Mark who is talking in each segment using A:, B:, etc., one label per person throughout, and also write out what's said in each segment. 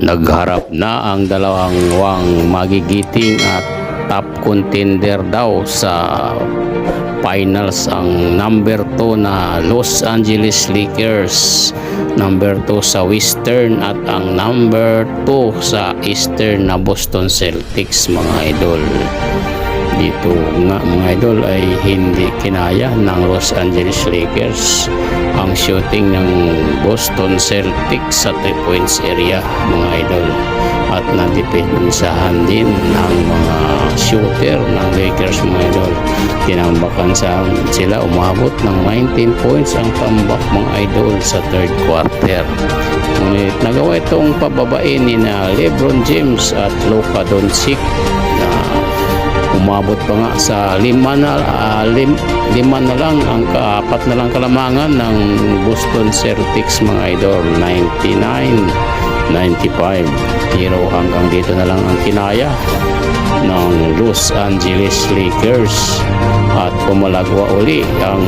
A: Nagharap na ang dalawang wang magigiting at top contender daw sa finals ang number 2 na Los Angeles Lakers number 2 sa Western at ang number 2 sa Eastern na Boston Celtics mga idol. Dito nga mga idol ay hindi kinaya ng Los Angeles Lakers ang shooting ng Boston Celtics sa 3 points area mga idol. At nadepensahan din ng mga shooter ng Lakers mga idol. Tinambakan sa sila umabot ng 19 points ang tambak mga idol sa third quarter. Ngunit nagawa itong pababain ni na Lebron James at Luka Doncic umabot pa nga sa lima na, ah, lim, lima na lang ang kaapat na lang kalamangan ng Boston Celtics mga idol. 99 95 pero hanggang dito na lang ang kinaya ng Los Angeles Lakers. At pumalagwa uli ang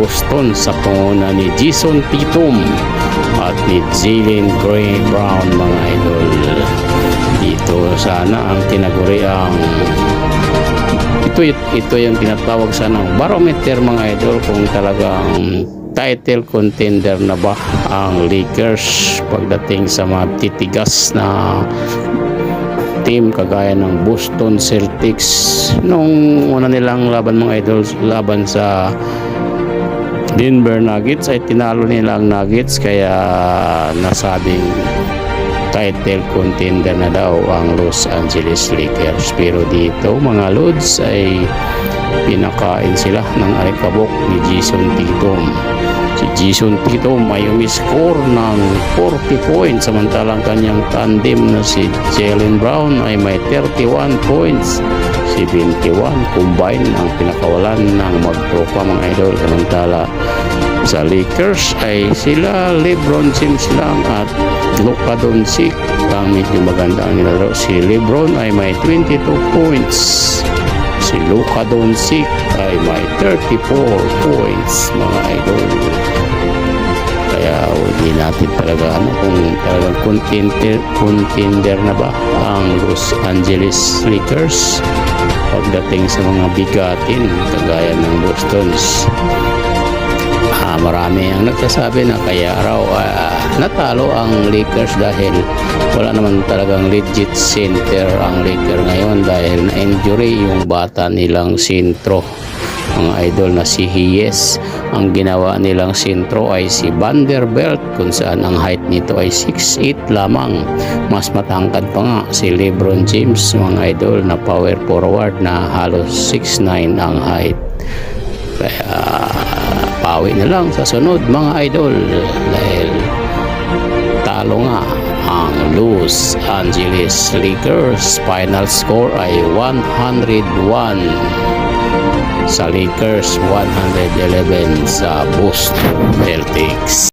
A: Boston sa panguna ni Jason Tatum at ni Jalen Gray Brown mga idol dito sana ang tinaguri ang ito ito yung tinatawag sa ng barometer mga idol kung talagang title contender na ba ang Lakers pagdating sa mga titigas na team kagaya ng Boston Celtics. Nung una nilang laban mga idol laban sa Denver Nuggets ay tinalo nila ang Nuggets kaya nasabing title contender na daw ang Los Angeles Lakers. Pero dito mga Lods ay pinakain sila ng alikabok ni Jason Tatum. Si Jason Tatum ay umiscore ng 40 points samantalang kanyang tandem na si Jalen Brown ay may 31 points. 71 combine ang pinakawalan ng magtropa mga idol. Samantala sa Lakers ay sila Lebron James lang at Luka Doncic ang medyo maganda ang nilaro. Si Lebron ay may 22 points. Si Luka Doncic ay may 34 points mga idol. Kaya hindi natin talaga ano kung talagang contender, contender na ba ang Los Angeles Lakers pagdating sa mga bigatin kagaya ng Boston's Marami ang nagsasabi na kaya raw ah, natalo ang Lakers dahil wala naman talagang legit center ang Lakers ngayon dahil na-injury yung bata nilang sentro. Mga idol na si Hayes ang ginawa nilang sentro ay si Vanderbilt kung saan ang height nito ay 6'8 lamang. Mas matangkad pa nga si Lebron James mga idol na power forward na halos 6'9 ang height pawi na lang sa sunod mga idol. Dahil talo nga ang Los Angeles Lakers. Final score ay 101 sa Lakers 111 sa Boston Celtics